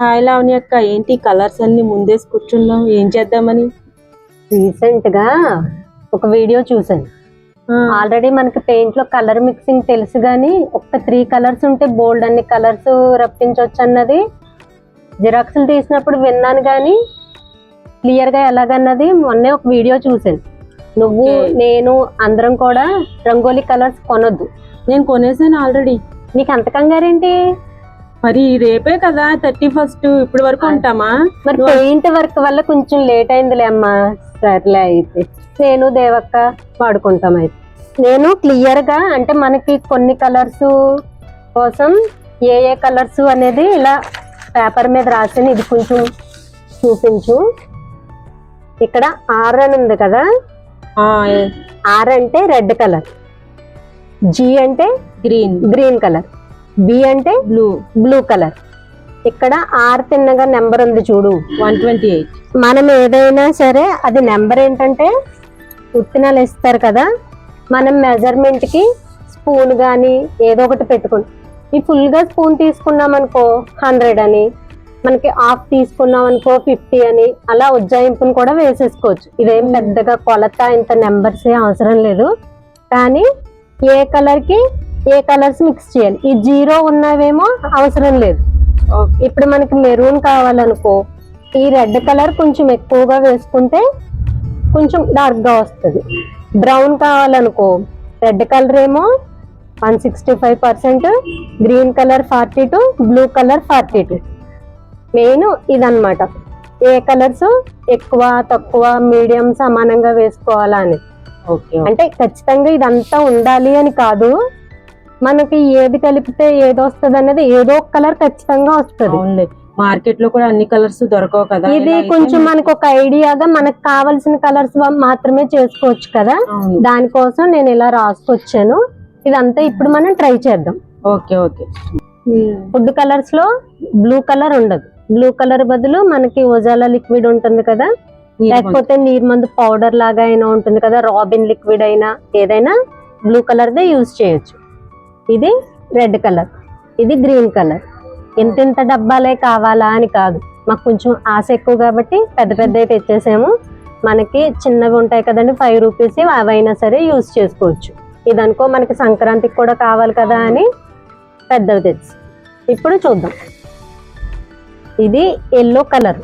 Hi Lavani అక్క ఏంటి colours అన్ని ముందేసి కూర్చున్నాం ఏం చేద్దామని? రీసెంట్గా ఒక వీడియో చూసాను ఆల్రెడీ మనకి పెయింట్లో కలర్ మిక్సింగ్ తెలుసు కానీ ఒక్క త్రీ కలర్స్ ఉంటే బోల్డ్ అన్ని కలర్స్ రప్పించవచ్చు అన్నది. జిరాక్స్లు తీసినప్పుడు విన్నాను కానీ క్లియర్గా ఎలాగన్నది మొన్నే ఒక వీడియో చూసాను నువ్వు. నేను అందరం కూడా రంగోలీ కలర్స్ కొనొద్దు. నేను కొనేసాను ఆల్రెడీ. నీకు అంత కంగారేంటి? మరి రేపే కదా థర్టీ ఫస్ట్ ఇప్పటి వరకు ఉంటామా? మరి పెయింట్ వర్క్ వల్ల కొంచెం లేట్ అయిందిలే అమ్మా. సర్లే అయితే. నేను దేవక్క వాడుకుంటాం అయితే. నేను క్లియర్గా అంటే మనకి కొన్ని కలర్స్ కోసం ఏ ఏ కలర్స్ అనేది ఇలా పేపర్ మీద రాసాను ఇది కొంచెం చూపించు. ఇక్కడ ఆర్ అని ఉంది కదా? ఆర్ అంటే రెడ్ కలర్ జి అంటే గ్రీన్ గ్రీన్ కలర్ బి అంటే బ్లూ బ్లూ కలర్ ఇక్కడ ఆర్ తిన్నగా నెంబర్ ఉంది చూడు. వన్ ట్వంటీ ఎయిట్ మనం ఏదైనా సరే అది నెంబర్ ఏంటంటే ఉత్తినాలు ఇస్తారు కదా. మనం మెజర్మెంట్కి స్పూన్ కానీ ఏదో ఒకటి పెట్టుకుంటాం ఈ ఫుల్గా స్పూన్ తీసుకున్నాం అనుకో హండ్రెడ్ అని మనకి హాఫ్ తీసుకున్నాం అనుకో ఫిఫ్టీ అని అలా ఉజ్జాయింపుని కూడా వేసేసుకోవచ్చు. ఇదేం పెద్దగా కొలత ఇంత నెంబర్స్ ఏ అవసరం లేదు. కానీ ఏ కలర్కి ఏ కలర్స్ మిక్స్ చేయాలి? ఈ జీరో ఉన్నవేమో అవసరం లేదు. ఇప్పుడు మనకి మెరూన్ కావాలనుకో ఈ రెడ్ కలర్ కొంచెం ఎక్కువగా వేసుకుంటే కొంచెం డార్క్గా వస్తుంది. బ్రౌన్ కావాలనుకో రెడ్ కలర్ ఏమో one sixty five percent green colour forty two blue colour forty two. Main ఇదన్నమాట. ఏ కలర్స్ ఎక్కువ తక్కువ మీడియం సమానంగా వేసుకోవాలా అని. ఓకే. అంటే ఖచ్చితంగా ఇదంతా ఉండాలి అని కాదు. మనకి ఏది కలిపితే ఏది వస్తుంది అనేది ఏదో ఒక కలర్ ఖచ్చితంగా వస్తుంది. మార్కెట్లో కూడా అన్ని కలర్స్ దొరకవు కదా. ఇది కొంచెం మనకు ఒక ఐడియాగా మనకు కావాల్సిన కలర్స్ మాత్రమే చేసుకోవచ్చు కదా. దానికోసం నేను ఇలా రాసుకొచ్చాను. ఇదంతా ఇప్పుడు మనం ట్రై చేద్దాం. Okay okay. ఫుడ్ కలర్స్లో బ్లూ కలర్ ఉండదు. బ్లూ కలర్ బదులు మనకి ఒజాలా లిక్విడ్ ఉంటుంది కదా. లేకపోతే నీర్మందు పౌడర్ లాగా అయినా ఉంటుంది కదా. రాబిన్ లిక్విడ్ అయినా ఏదైనా బ్లూ కలర్ దే యూజ్ చేయొచ్చు. ఇది రెడ్ కలర్ ఇది గ్రీన్ కలర్. ఇంతింత డబ్బాలే కావాలా అని కాదు. మాకు కొంచెం ఆశ ఎక్కువ కాబట్టి పెద్ద పెద్దవి తెచ్చేసాము. మనకి చిన్నవి ఉంటాయి కదండి ఫైవ్ రూపీస్ అవైనా సరే యూజ్ చేసుకోవచ్చు. ఇదనుకో మనకి సంక్రాంతికి కూడా కావాలి కదా అని పెద్దవి తెచ్చి. ఇప్పుడు చూద్దాం. ఇది ఎల్లో కలర్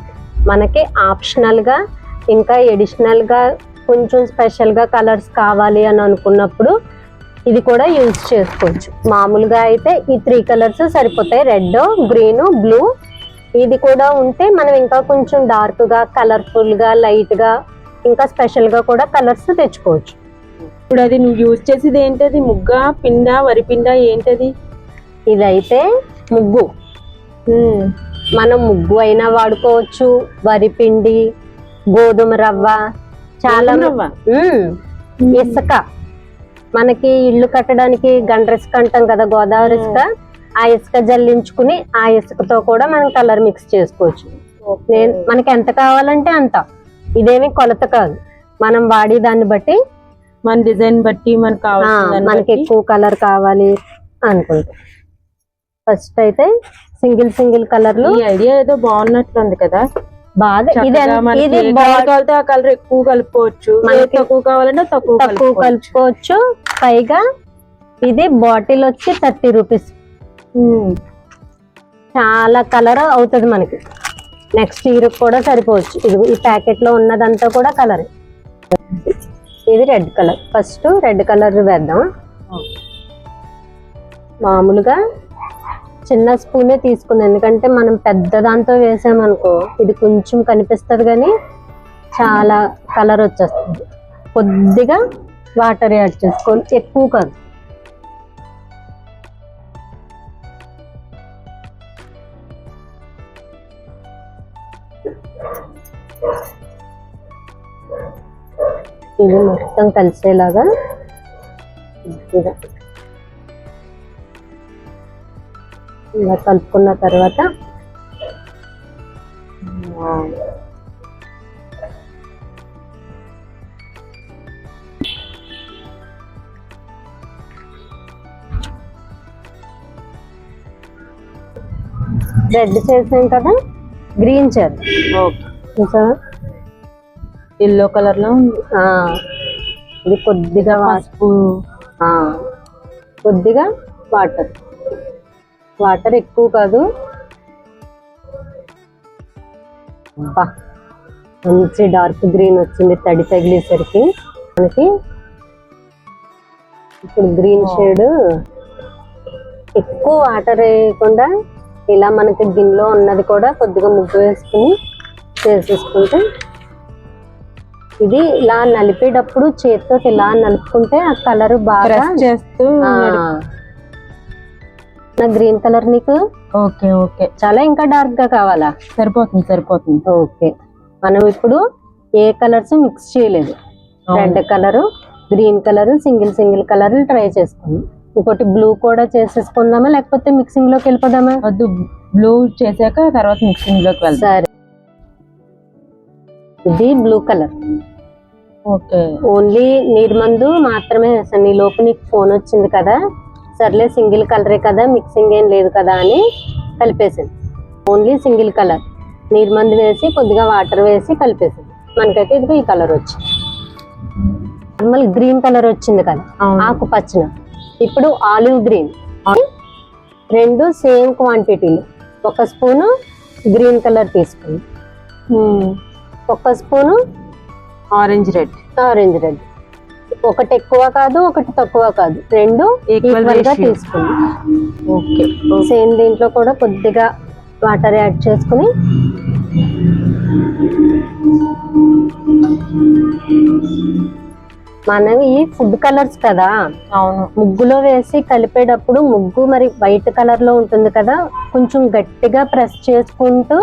మనకి ఆప్షనల్గా ఇంకా ఎడిషనల్గా కొంచెం స్పెషల్గా కలర్స్ కావాలి అని అనుకున్నప్పుడు ఇది కూడా యూజ్ చేసుకోవచ్చు. మామూలుగా అయితే ఈ త్రీ కలర్స్ సరిపోతాయి. రెడ్ గ్రీన్ బ్లూ ఇది కూడా ఉంటే మనం ఇంకా కొంచెం డార్క్గా కలర్ఫుల్గా లైట్గా ఇంకా స్పెషల్గా కూడా కలర్స్ తెచ్చుకోవచ్చు. ఇప్పుడు అది నువ్వు యూజ్ చేసేది ఏంటది? ముగ్గ పిండ వరి పిండ ఏంటది? ఇదైతే ముగ్గు. మనం ముగ్గు అయినా వాడుకోవచ్చు. వరి పిండి గోధుమ రవ్వ చాలా. ఇసుక. మనకి ఇల్లు కట్టడానికి గండ్ర ఇసుక అంటాం కదా గోదావరి ఇసుక ఆ ఇసుక జల్లించుకుని ఆ ఇసుకతో కూడా మనం కలర్ మిక్స్ చేసుకోవచ్చు. నేను మనకి ఎంత కావాలంటే అంత. ఇదేమి కొలత కాదు. మనం వాడే దాన్ని బట్టి మన డిజైన్ బట్టి మనకు ఎక్కువ కలర్ కావాలి అనుకుంటా. ఫస్ట్ అయితే సింగిల్ సింగిల్ కలర్లు. ఈ ఐడియా ఏదో బాగున్నట్లుంది కదా. బాగా ఇది ఇది కావాలంటే ఆ కలర్ ఎక్కువ కలుపుకోవచ్చు. తక్కువ కావాలంటే తక్కువ తక్కువ కలుపుకోవచ్చు. పైగా ఇది బాటిల్ వచ్చి థర్టీ రూపీస్. చాలా కలర్ అవుతుంది మనకి. నెక్స్ట్ ఇయర్ కూడా సరిపోవచ్చు. ఇది ఈ ప్యాకెట్లో ఉన్నదంతా కూడా కలర్. ఇది red colour. First red colour వేద్దాం మామూలుగా చిన్న స్పూనే తీసుకుంది. ఎందుకంటే మనం పెద్ద దాంతో వేసామనుకో ఇది కొంచెం కనిపిస్తుంది కానీ చాలా కలర్ వచ్చేస్తుంది. కొద్దిగా వాటర్ యాడ్ చేసుకోవాలి. ఎక్కువ కాదు. ఇది మొత్తం కలిసేలాగా ఇలా కలుపుకున్న తర్వాత రెడ్ చేసాం కదా గ్రీన్ చేద్దాం. ఓకే. ఎల్లో కలర్లో ఉంది ఇది కొద్దిగా వా- పసుపు. ఆ, కొద్దిగా వాటర్. వాటర్ ఎక్కువ కాదు. మంచి డార్క్ గ్రీన్ వచ్చింది తడి తగిలేసరికి. మనకి ఇప్పుడు గ్రీన్ షేడ్. ఎక్కువ వాటర్ వేయకుండా ఇలా మనకి గిన్నెలో ఉన్నది కూడా కొద్దిగా ముగ్గు వేసుకుని చేసేసుకుంటే ఇది ఇలా నలిపేటప్పుడు చేతితో ఇలా నలుపుకుంటే ఆ కలర్ బాగా చేస్తూ ఆ, నా గ్రీన్ కలర్ నీకు ఓకే ఓకే. చాలా ఇంకా డార్క్గా కావాలా? సరిపోతుంది సరిపోతుంది. ఓకే. మనం ఇప్పుడు ఏ కలర్స్ మిక్స్ చేయలేదు. Red colour green colour single single colour try చేసుకుందాం. ఇంకోటి బ్లూ కూడా చేసేసుకుందామా? లేకపోతే మిక్సింగ్లోకి వెళ్ళిపోదామా? వద్దు బ్లూ చేశాక తర్వాత మిక్సింగ్లోకి వెళ్తాం సరే. ఇది బ్లూ కలర్. ఓకే. ఓన్లీ నీరు మందు మాత్రమే. వేసాను ఈ లోపు నీకు ఫోన్ వచ్చింది కదా. సర్లే సింగిల్ కలరే కదా మిక్సింగ్ ఏం లేదు కదా అని కలిపేసాను ఓన్లీ సింగిల్ కలర్. నీరు మందు వేసి కొద్దిగా వాటర్ వేసి కలిపేసాను మనకైతే ఇదిగో ఈ కలర్ వచ్చింది. నార్మల్ గ్రీన్ కలర్ వచ్చింది కదా ఆకుపచ్చన ఇప్పుడు ఆలివ్ గ్రీన్. రెండు సేమ్ క్వాంటిటీలు. ఒక స్పూను గ్రీన్ కలర్ తీసుకుంది. ఒక spoon orange red. Orange red. ఒకటి ఎక్కువ కాదు ఒకటి తక్కువ కాదు. రెండు ఈక్వల్గా ఓకే సేమ్ దీంట్లో కూడా కొద్దిగా వాటర్ యాడ్ చేసుకుని మనవి ఫుడ్ కలర్స్ కదా అవును. ముగ్గులో వేసి కలిపేటప్పుడు ముగ్గు మరి వైట్ కలర్లో ఉంటుంది కదా కొంచెం గట్టిగా ప్రెస్ చేసుకుంటూ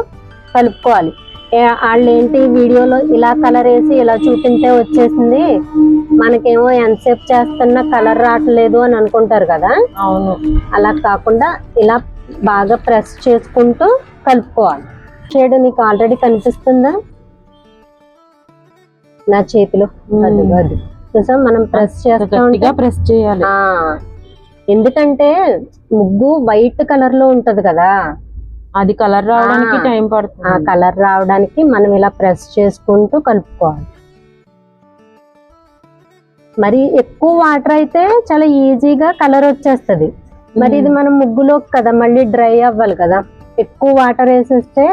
కలుపుకోవాలి. ఏ- వాళ్ళు ఏంటి వీడియోలో ఇలా కలర్ వేసి ఇలా చూపించే వచ్చేసింది. మనకేమో ఎంతసేపు చేస్తున్నా కలర్ రావట్లేదు అని అనుకుంటారు కదా. అవును. అలా కాకుండా ఇలా బాగా ప్రెస్ చేసుకుంటూ కలుపుకోవాలి. షేడ్ నీకు ఆల్రెడీ కనిపిస్తుందా? నా చేతిలో. అది అది. చూసా మనం ప్రెస్ చేస్తా ప్రెస్ చేయాలి. ఎందుకంటే ముగ్గు వైట్ కలర్లో ఉంటది కదా. అది కలర్ రావడానికి ఆ. టైం ఆ పడుతుంది కలర్ రావడానికి మనం ఇలా ప్రెస్ చేసుకుంటూ కలుపుకోవాలి. మరి ఎక్కువ వాటర్ అయితే చాలా ఈజీగా కలర్ వచ్చేస్తది. మరి ఇది మనం ముగ్గులో కదా మళ్ళీ డ్రై అవ్వాలి కదా. ఎక్కువ వాటర్ వేసేస్తే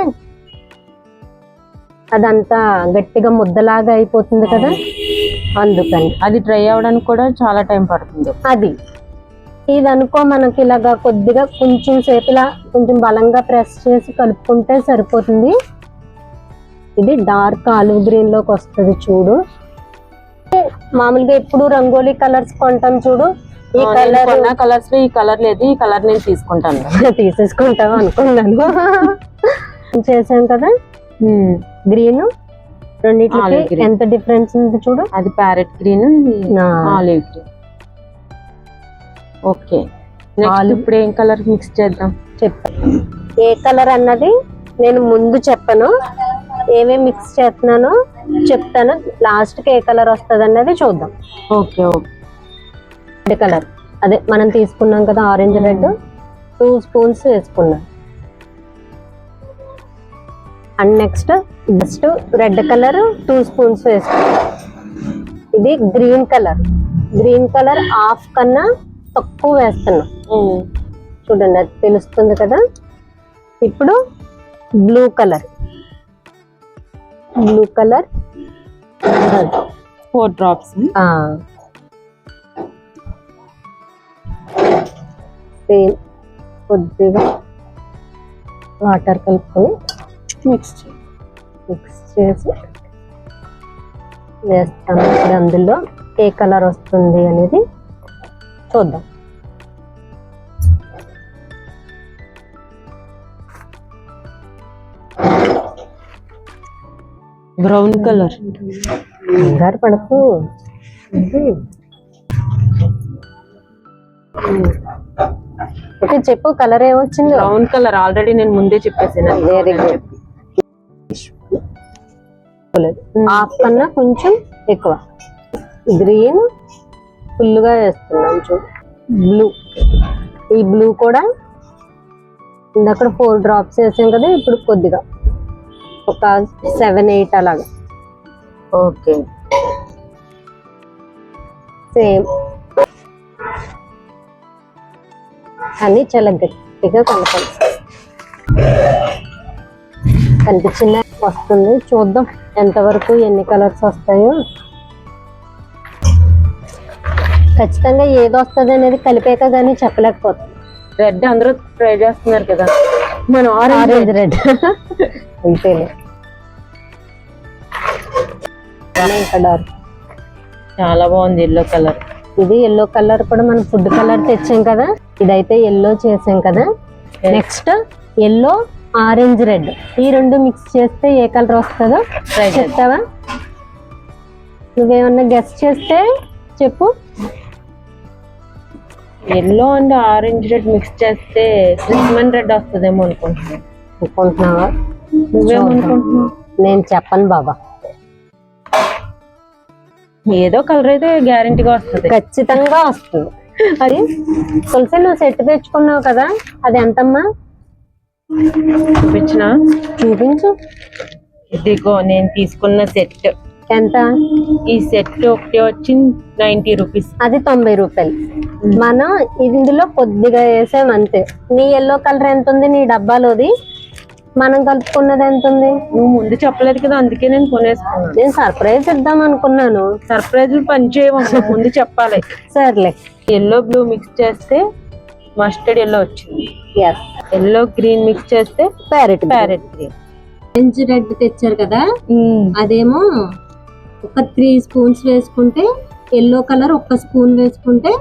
అదంతా గట్టిగా ముద్దలాగా అయిపోతుంది కదా. అందుకని. అది డ్రై అవడానికి కూడా చాలా టైం పడుతుంది. అది. ఇది అనుకో మనకి ఇలాగా కొద్దిగా కొంచెం సేపు ఇలా కొంచెం బలంగా ప్రెస్ చేసి కలుపుకుంటే సరిపోతుంది. ఇది డార్క్ ఆలివ్ గ్రీన్లోకి వస్తుంది చూడు. మామూలుగా ఎప్పుడు రంగోలీ కలర్స్ కొంటాం చూడు. ఈ కలర్ కలర్స్ ఈ కలర్ లేదు ఈ కలర్ నేను తీసుకుంటాను. తీసేసుకుంటాం అనుకున్నాను. చేసాం కదా? గ్రీన్. రెండింటికి green. ఎంత డిఫరెన్స్ ఉంది చూడు? అది parrot green olive green. Okay. Olive- ఇప్పుడు ఏం కలర్ మిక్స్ చేద్దాం? చెప్తా ఏ కలర్ అన్నది నేను ముందు చెప్పను. ఏమేమి మిక్స్ చేస్తున్నానో చెప్తాను. లాస్ట్కి ఏ కలర్ వస్తుంది అన్నది చూద్దాం. Okay okay. Red colour. అదే మనం తీసుకున్నాం కదా ఆరెంజ్ రెడ్ టూ స్పూన్స్ వేసుకున్నాం. And next just red colour two spoons వేసుకున్నాం. ఇది green colour. Green colour half కన్నా తక్కువ వేస్తున్నాం. చూడండి అది తెలుస్తుంది కదా? ఇప్పుడు blue colour blue colour four drops same కొద్దిగా వాటర్ కలుపుకొని మిక్స్ మిక్స్ చేసి వేస్తాము. అందులో ఏ కలర్ వస్తుంది అనేది చూద్దాం. Brown colour. కంగారు పడకు ఓకే చెప్పు కలర్ ఏమొచ్చింది? బ్రౌన్ కలర్ ఆల్రెడీ నేను ముందే చెప్పేసాను. వెరీ గుడ్ హాఫ్ కన్నా కొంచెం ఎక్కువ. గ్రీన్ ఫుల్గా వేస్తున్నాం చూడు బ్లూ ఈ బ్లూ కూడా ఇందక్కడ ఫోర్ డ్రాప్స్ వేసాం కదా ఇప్పుడు కొద్దిగా ఒక సెవెన్ ఎయిట్ అలాగా. ఓకే. సేమ్ కానీ చాలా గట్టిగా కలపాలి. కనిపించిన వస్తుంది. చూద్దాం. ఎంతవరకు ఎన్ని కలర్స్ వస్తాయో. ఖచ్చితంగా ఏది వస్తుంది అనేది కలిపాక కానీ చెప్పలేకపోతాం. రెడ్ అందరూ ట్రై చేస్తున్నారు కదా. మనం ఆరెంజ్ రెడ్. అంతేలే. డార్క్ చాలా బాగుంది ఎల్లో కలర్ ఇది ఎల్లో కలర్ కూడా మనం ఫుడ్ కలర్ తెచ్చాం కదా. ఇదైతే ఎల్లో చేసాం కదా. నెక్స్ట్ ఎల్లో ఆరెంజ్ రెడ్ ఈ రెండు మిక్స్ చేస్తే ఏ కలర్ వస్తుందో చెప్తావా? నువ్వేమన్నా గెస్ట్ చేస్తే చెప్పు. Yellow and orange red mix చేస్తే సిస్మన్ రెడ్ వస్తుందేమో అనుకుంటున్నాను అనుకుంటున్నావా? నువ్వేమనుకుంటున్నావు నేను చెప్పను బాబా. ఏదో కలర్ అయితే గ్యారంటీగా వస్తుంది. ఖచ్చితంగా వస్తుంది. అది తులసి నువ్వు సెట్ తెచ్చుకున్నావు కదా అది ఎంతమ్మా? చూపించిన? చూపించు. ఇదిగో నేను తీసుకున్న సెట్. ఎంత? ఈ సెట్ ఒకటి వచ్చి నైన్టీ రూపీస్. అది తొంభై రూపాయలు. మనం ఇందులో కొద్దిగా వేసాం అంతే. నీ ఎల్లో కలర్ ఎంత ఉంది? నీ డబ్బాలోది. మనం కలుపుకున్నది ఎంత ఉంది? నువ్వు ముందు చెప్పలేదు కదా అందుకే నేను కొనేసుకున్నాను నేను సర్ప్రైజ్ ఇద్దాం అనుకున్నాను. సర్ప్రైజ్ పని చేయమమ్మా ముందు చెప్పాలి. సర్లే. ఎల్లో బ్లూ మిక్స్ చేస్తే మస్టర్డ్ ఎల్లో వచ్చింది. ఎస్ ఎల్లో గ్రీన్ మిక్స్ చేస్తే ప్యారెట్ ప్యారెట్ గ్రీన్ రెడ్ తెచ్చారు కదా? అదేమో ఒక త్రీ స్పూన్స్ వేసుకుంటే ఎల్లో కలర్ ఒక స్పూన్ వేసుకుంటే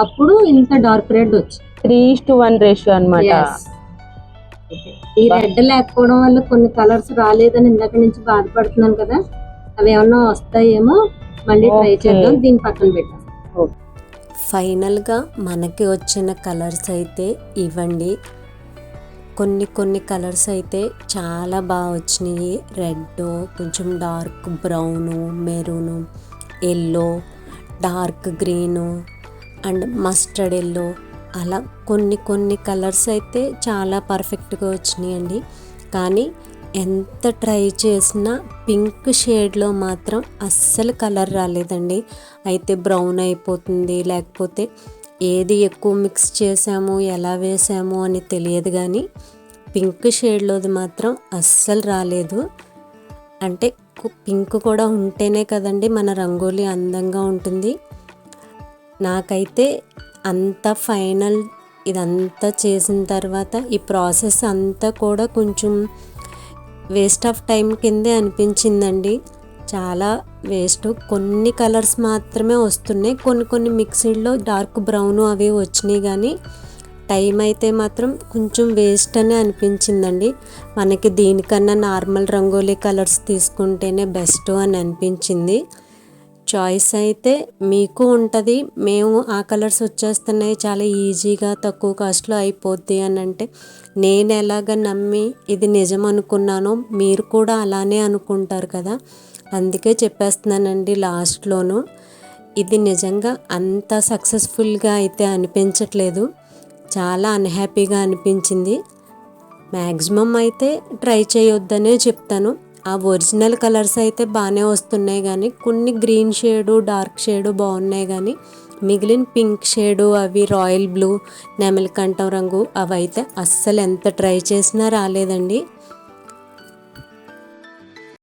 అప్పుడు ఇంత డార్క్ రెడ్ వచ్చి త్రీ టు వన్ రేషియో అనమాట ఈ రెడ్ లేకపోవడం వల్ల కొన్ని కలర్స్ రాలేదని ఇందాక నుంచి బాధపడుతున్నాను కదా. అవి ఏమన్నా వస్తాయేమో మళ్ళీ ట్రై. చేద్దాం. దీని పక్కన పెట్టాం. ఫైనల్గా మనకి వచ్చిన కలర్స్ అయితే ఇవ్వండి. కొన్ని కొన్ని కలర్స్ అయితే చాలా బాగా వచ్చినాయి. రెడ్ కొంచెం dark brown maroon yellow dark green and mustard yellow. అలా కొన్ని కొన్ని కలర్స్ అయితే చాలా పర్ఫెక్ట్గా వచ్చినాయండి. కానీ ఎంత ట్రై చేసినా పింక్ షేడ్లో మాత్రం అస్సలు కలర్ రాలేదండి. అయితే బ్రౌన్ అయిపోతుంది లేకపోతే ఏది ఎక్కువ మిక్స్ చేసాము ఎలా వేసాము అని తెలియదు కానీ పింక్ షేడ్లోది మాత్రం అస్సలు రాలేదు. అంటే పింక్ కూడా ఉంటేనే కదండి మన రంగోలీ అందంగా ఉంటుంది. నాకైతే అంత ఫైనల్ ఇదంతా చేసిన తర్వాత ఈ ప్రాసెస్ అంతా కూడా కొంచెం వేస్ట్ ఆఫ్ టైం కిందే అనిపించిందండి. చాలా వేస్ట్. కొన్ని కలర్స్ మాత్రమే వస్తున్నాయి. కొన్ని కొన్ని మిక్సీడ్లో డార్క్ బ్రౌన్ అవి వచ్చినాయి కానీ టైం అయితే మాత్రం కొంచెం వేస్ట్ అని అనిపించిందండి. మనకి దీనికన్నా నార్మల్ రంగోలీ కలర్స్ తీసుకుంటేనే బెస్ట్ అని అనిపించింది. చాయిస్ అయితే మీకు ఉంటుంది. మేము ఆ కలర్స్ వచ్చేస్తున్నాయి. చాలా ఈజీగా తక్కువ కాస్ట్లో అయిపోద్ది అని అంటే నేను ఎలాగ నమ్మి ఇది నిజం అనుకున్నానో మీరు కూడా అలానే అనుకుంటారు కదా. అందుకే చెప్పేస్తున్నానండి లాస్ట్లోను. ఇది నిజంగా అంత సక్సెస్ఫుల్గా అయితే అనిపించట్లేదు. చాలా అన్హ్యాపీగా అనిపించింది. మ్యాక్సిమం అయితే ట్రై చేయొద్దనే చెప్తాను. ఆ ఒరిజినల్ కలర్స్ అయితే బాగానే వస్తున్నాయి కానీ కొన్ని గ్రీన్ షేడు డార్క్ షేడు బాగున్నాయి కానీ మిగిలిన పింక్ షేడు అవి రాయల్ బ్లూ నెమలికంఠం రంగు అవైతే అస్సలు ఎంత ట్రై చేసినా రాలేదండి.